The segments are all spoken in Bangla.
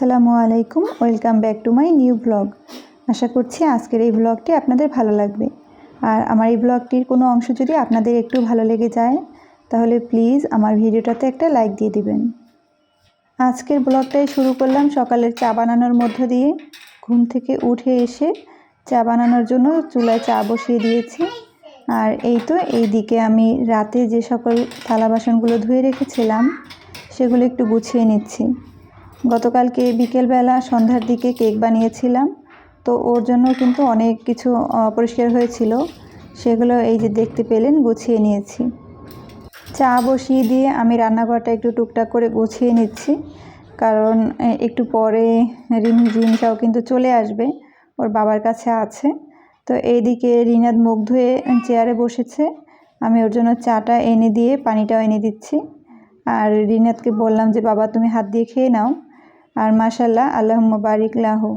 আসসালামু আলাইকুম, welcome back to my new blog. আশা করছি আজকের এই ব্লগটি আপনাদের ভালো লাগবে। আর আমার এই ব্লগটির কোনো অংশ যদি আপনাদের একটু ভালো লেগে যায়, তাহলে প্লিজ আমার ভিডিওটাতে একটা লাইক দিয়ে দিবেন। আজকের ব্লগটাই শুরু করলাম সকালের চা বানানোর মধ্য দিয়ে। ঘুম থেকে উঠে এসে চা বানানোর জন্য চুলায় চা বসিয়ে দিয়েছি। আর এই তো এই দিকে আমি রাতে যে সকল থালা বাসনগুলো ধুয়ে রেখেছিলাম, সেগুলো একটু গুছিয়ে নিচ্ছি। গতকালকে বিকেলবেলা সন্ধ্যার দিকে কেক বানিয়েছিলাম। তো ওর জন্য কিন্তু অনেক কিছু অপরিষ্কার হয়েছিল। সেগুলো এই যে দেখতে পেলেন, গুছিয়ে নিয়েছি। চা বসিয়ে দিয়ে আমি রান্নাঘরটা একটু টুকটাক করে গুছিয়ে নিচ্ছি। কারণ একটু পরে রিম রিমটাও কিন্তু চলে আসবে। ওর বাবার কাছে আছে। তো এইদিকে রিনাদ মুখ ধুয়ে চেয়ারে বসেছে। আমি ওর জন্য চাটা এনে দিয়ে, পানিটাও এনে দিচ্ছি। আর রিনাদকে বললাম যে, বাবা, তুমি হাত দিয়ে খেয়ে নাও। আর মাশাল্লাহ আল্লাহ বারিক লাহু।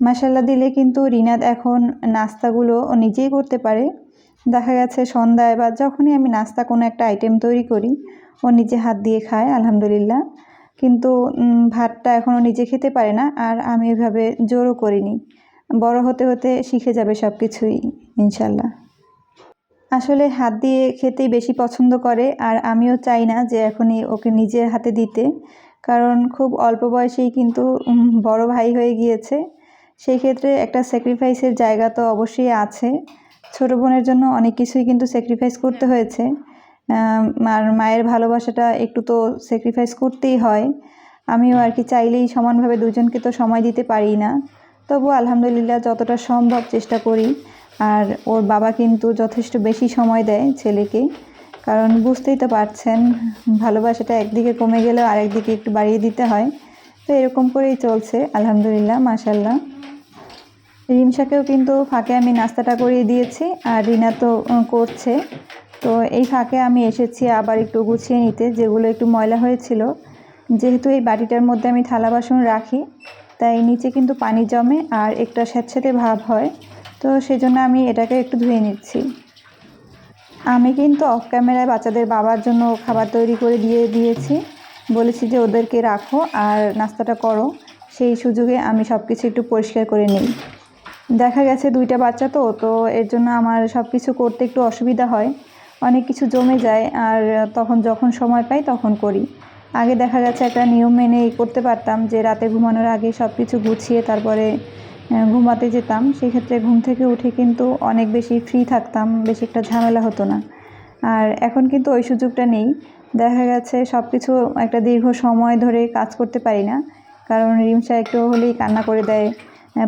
মাশাল্লাহ দিলে কিন্তু রিনাদ এখন নাস্তাগুলো নিজেই করতে পারে। দেখা গেছে সন্ধ্যায় বা যখনই আমি নাস্তা কোনো একটা আইটেম তৈরি করি, ও নিজে হাত দিয়ে খায়, আলহামদুলিল্লাহ। কিন্তু ভাতটা এখনও নিজে খেতে পারে না আর আমি এভাবে জোরও করিনি। বড় হতে হতে শিখে যাবে সব কিছুই ইনশাল্লাহ। আসলে হাত দিয়ে খেতেই বেশি পছন্দ করে আর আমিও চাই না যে এখনই ওকে নিজের হাতে দিতে। কারণ খুব অল্প বয়সেই কিন্তু বড় ভাই হয়ে গিয়েছে। সেই ক্ষেত্রে একটা স্যাক্রিফাইসের জায়গা তো অবশ্যই আছে। ছোট বোনের জন্য অনেক কিছুই কিন্তু স্যাক্রিফাইস করতে হয়েছে। আর মায়ের ভালোবাসাটা একটু তো স্যাক্রিফাইস করতেই হয়। আমিও আর কি চাইলেই সমানভাবে দুজনকে তো সময় দিতে পারি না। তবু আলহামদুলিল্লাহ যতটা সম্ভব চেষ্টা করি। আর ওর বাবা কিন্তু যথেষ্ট বেশি সময় দেয় ছেলেকে। কারণ বুঝতেই তো পারছেন, ভালোবাসাটা একদিকে কমে গেলেও আরেকদিকে একটু বাড়িয়ে দিতে হয়। তো এরকম করেই চলছে, আলহামদুলিল্লাহ মাশাল্লাহ রিমসাকেও কিন্তু ফাঁকে আমি নাস্তাটা করিয়ে দিয়েছি আর রিনা তো করছে। তো এই ফাঁকে আমি এসেছি আবার একটু গুছিয়ে নিতে, যেগুলো একটু ময়লা হয়েছিল। যেহেতু এই বাটিটার মধ্যে আমি থালা বাসন রাখি, তাই নিচে কিন্তু পানি জমে আর একটা স্যাঁতস্যাঁতে ভাব হয়। তো সেজন্য আমি এটাকে একটু ধুয়ে নিচ্ছি। আমি কিন্তু অফ ক্যামেরায় বাচ্চাদের বাবার জন্য খাবার তৈরি করে দিয়ে দিয়েছি। বলেছি যে ওদেরকে রাখো আর নাস্তাটা করো। সেই সুযোগে আমি সব কিছু একটু পরিষ্কার করে নিই। দেখা গেছে দুইটা বাচ্চা তো তো এর জন্য আমার সব কিছু করতে একটু অসুবিধা হয়। অনেক কিছু জমে যায় আর তখন যখন সময় পাই তখন করি। আগে দেখা গেছে একটা নিয়ম মেনে করতে পারতাম যে রাতে ঘুমানোর আগে সব কিছু গুছিয়ে তারপরে ঘুমাতে যেতাম, সেক্ষেত্রে ঘুম থেকে উঠে কিন্তু অনেক বেশি ফ্রি থাকতাম, বেশি একটা ঝামেলা হতো না। আর এখন কিন্তু ওই সুযোগটা নেই। দেখা গেছে সব কিছু একটা দীর্ঘ সময় ধরে কাজ করতে পারি না। কারণ রিমসা একটু হলেই কান্না করে দেয়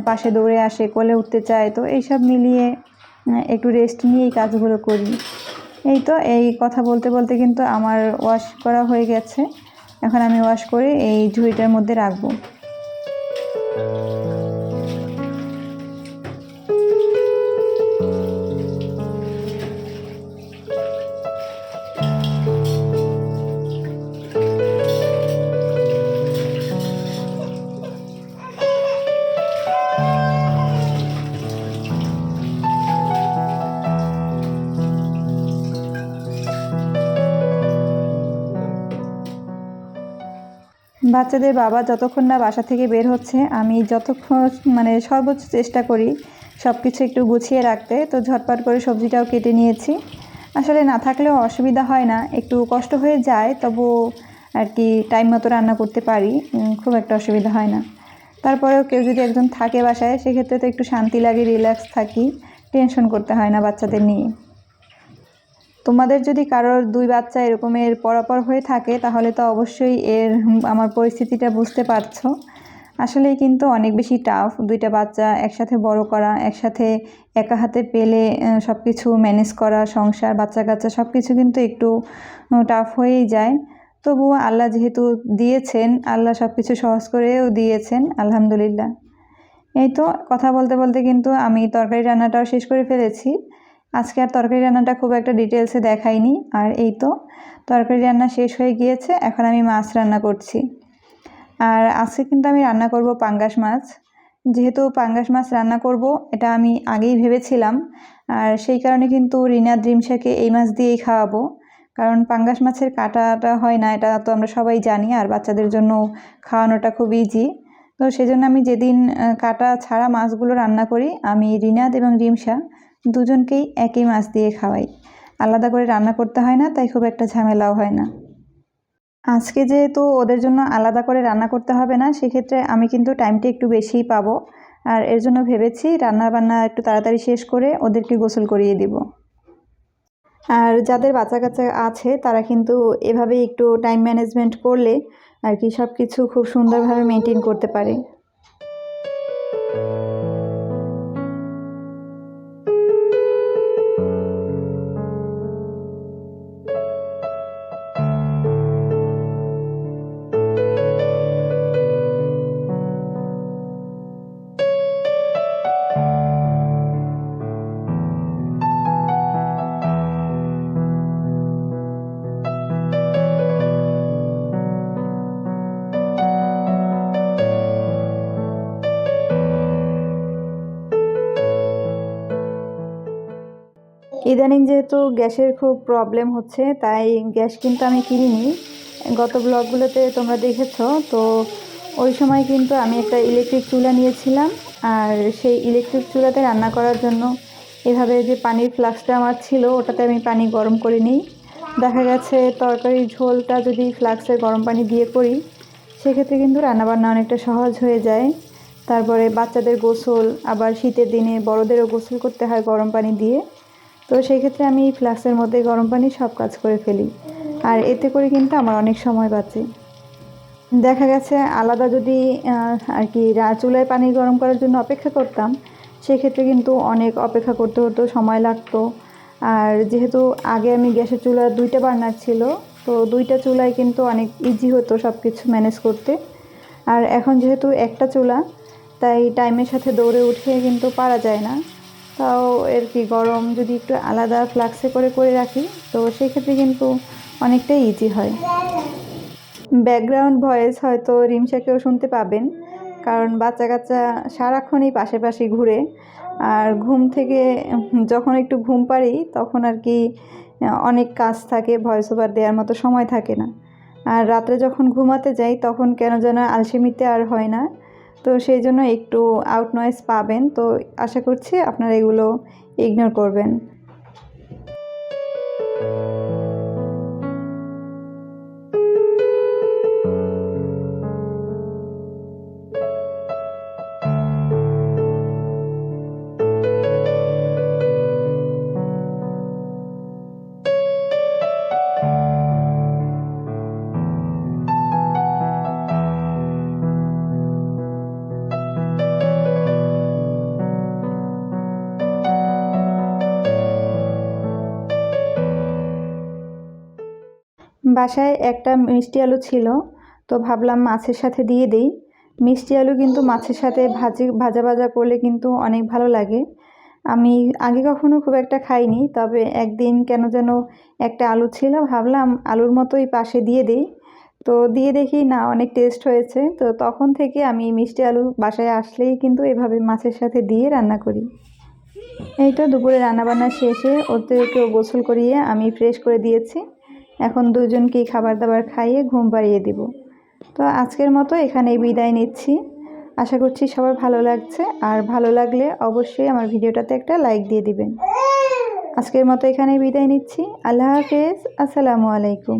পাশে দৌড়ে আসে, কোলে উঠতে চায়। তো এইসব মিলিয়ে একটু রেস্ট নিয়েই কাজগুলো করি। এই তো, এই কথা বলতে বলতে কিন্তু আমার ওয়াশ করা হয়ে গেছে। এখন আমি ওয়াশ করে এই ঝুড়িটার মধ্যে রাখব। বাচ্চাদের বাবা যতক্ষণ না বাসা থেকে বের হচ্ছে, আমি যতক্ষণ মানে সর্বোচ্চ চেষ্টা করি সব কিছু একটু গুছিয়ে রাখতে। তো ঝটপট করে সবজিটাও কেটে নিয়েছি। আসলে না থাকলেও অসুবিধা হয় না। একটু কষ্ট হয়ে যায়, তবু আর কি টাইম মতো রান্না করতে পারি। খুব একটা অসুবিধা হয় না। তারপরেও কেউ যদি একজন থাকে বাসায়, সেক্ষেত্রে তো একটু শান্তি লাগে রিল্যাক্স থাকি। টেনশন করতে হয় না বাচ্চাদের নিয়ে। তোমাদের যদি কারোর দুই বাচ্চা এরকমের পরাপর হয়ে থাকে, তাহলে তো অবশ্যই এর, আমার পরিস্থিতিটা বুঝতে পারছ। আসলেই কিন্তু অনেক বেশি টাফ দুইটা বাচ্চা একসাথে বড় করা, একসাথে একা হাতে পেলে সব কিছু ম্যানেজ করা, সংসার, বাচ্চা কাচ্চা সব কিছু কিন্তু একটু টাফ হয়েই যায়। তবুও আল্লাহ যেহেতু দিয়েছেন, আল্লাহ সব কিছু সহজ করেও দিয়েছেন, আলহামদুলিল্লাহ। এই তো, কথা বলতে বলতে কিন্তু আমি তরকারি রান্নাটাও শেষ করে ফেলেছি। আজকে আর তরকারি রান্নাটা খুব একটা ডিটেলসে দেখাইনি, আর এই তো, তরকারি রান্না শেষ হয়ে গিয়েছে, এখন আমি মাছ রান্না করছি। আর আজকে কিন্তু আমি রান্না করব পাঙ্গাস মাছ। যেহেতু পাঙ্গাস মাছ রান্না করব, এটা আমি আগেই ভেবেছিলাম, আর সেই কারণে কিন্তু রিনা দ্রিমসাকে এই মাছ দিয়েই খাওয়াবো। কারণ পাঙ্গাস মাছের কাটাটা হয় না, এটা তো আমরা সবাই জানি, আর বাচ্চাদের জন্য খাওয়ানোটা খুব ইজি তো সেজন্য আমি যেদিন কাটা ছাড়া মাছগুলো রান্না করি, আমি রিনাদ এবং রিমসা দুজনকেই একই মাছ দিয়ে খাওয়াই। আলাদা করে রান্না করতে হয় না, তাই খুব একটা ঝামেলাও হয় না। আজকে যেহেতু ওদের জন্য আলাদা করে রান্না করতে হবে না, সেক্ষেত্রে আমি কিন্তু টাইমটা একটু বেশিই পাবো। আর এর জন্য ভেবেছি রান্না বান্না একটু তাড়াতাড়ি শেষ করে ওদেরকে গোসল করিয়ে দিব। আর যাদের বাচ্চা কাচ্চা আছে, তারা কিন্তু এভাবেই একটু টাইম ম্যানেজমেন্ট করলে আর কি সব কিছু খুব সুন্দরভাবে মেনটেন করতে পারে। ইদানিং যেহেতু গ্যাসের খুব প্রবলেম হচ্ছে, তাই গ্যাস কিন্তু আমি কিনিনি। গত ব্লগগুলোতে তোমরা দেখেছ, তো ওই সময় কিন্তু আমি একটা ইলেকট্রিক চুলা নিয়েছিলাম, আর সেই ইলেকট্রিক চুলাতে রান্না করার জন্য এভাবে যে পানির ফ্লাক্সটা আমার ছিল, ওটাতে আমি পানি গরম করে নিই। দেখা গেছে তরকারির ঝোলটা যদি ফ্লাক্সে গরম পানি দিয়ে করি, সেক্ষেত্রে কিন্তু রান্নাবান্না অনেকটা সহজ হয়ে যায়। তারপরে বাচ্চাদের গোসল, আবার শীতের দিনে বড়দেরও গোসল করতে হয় গরম পানি দিয়ে। তো সেই ক্ষেত্রে আমি এই ফ্লাক্সের মধ্যে গরম পানি সব কাজ করে ফেলি। আর এতে করে কিন্তু আমার অনেক সময় বাঁচে। দেখা গেছে আলাদা যদি আর কি চুলায় পানি গরম করার জন্য অপেক্ষা করতাম, সেক্ষেত্রে কিন্তু অনেক অপেক্ষা করতে হতো সময় লাগতো। আর যেহেতু আগে আমি গ্যাসের চুলা দুইটা বার্নার ছিল, তো দুইটা চুলায় কিন্তু অনেক ইজি হতো সব কিছু ম্যানেজ করতে। আর এখন যেহেতু একটা চুলা, তাই টাইমের সাথে দৌড়ে উঠে কিন্তু পারা যায় না। তাও এর কি গরম যদি একটু আলাদা ফ্লাক্সে করে করে রাখি, তো সেক্ষেত্রে কিন্তু অনেকটাই ইজি হয়। ব্যাকগ্রাউন্ড ভয়েস হয়তো রিমসাকেও শুনতে পাবেন, কারণ বাচ্চা কাচ্চা সারাক্ষণই পাশে পাশে ঘুরে, আর ঘুম থেকে যখন একটু ঘুম পারি তখন আর কি অনেক কাজ থাকে ভয়েস ওভার দেওয়ার মতো সময় থাকে না। আর রাত্রে যখন ঘুমাতে যাই, তখন কেন যেন আলসেমিতে আর হয় না। তো সেই জন্য একটু আউট নয়েস পাবেন। তো আশা করছি আপনারা এগুলো ইগনোর করবেন। বাসায় একটা মিষ্টি আলু ছিল, তো ভাবলাম মাছের সাথে দিয়ে দিই। মিষ্টি আলু কিন্তু মাছের সাথে ভাজি, ভাজা ভাজা করলে কিন্তু অনেক ভালো লাগে। আমি আগে কখনো খুব একটা খাইনি, তবে একদিন কেন যেন একটা আলু ছিল, ভাবলাম আলুর মতোই পাশে দিয়ে দিই। তো দিয়ে দেখি না, অনেক টেস্ট হয়েছে। তো তখন থেকে আমি মিষ্টি আলু বাসায় আসলেই কিন্তু এভাবে মাছের সাথে দিয়ে রান্না করি। এই তো দুপুরে রান্নাবান্না শেষে ওদেরকেও গোসল করিয়ে আমি ফ্রেশ করে দিয়েছি। এখন দুজনকেই খাবার দাবার খাইয়ে ঘুম পাড়িয়ে দিব। তো আজকের মতো এখানেই বিদায় নিচ্ছি। আশা করছি সবার ভালো লাগছে। আর ভালো লাগলে অবশ্যই আমার ভিডিওটাতে একটা লাইক দিয়ে দিবেন। আজকের মতো এখানেই বিদায় নিচ্ছি। আল্লাহ হাফেজ। আসসালামু আলাইকুম।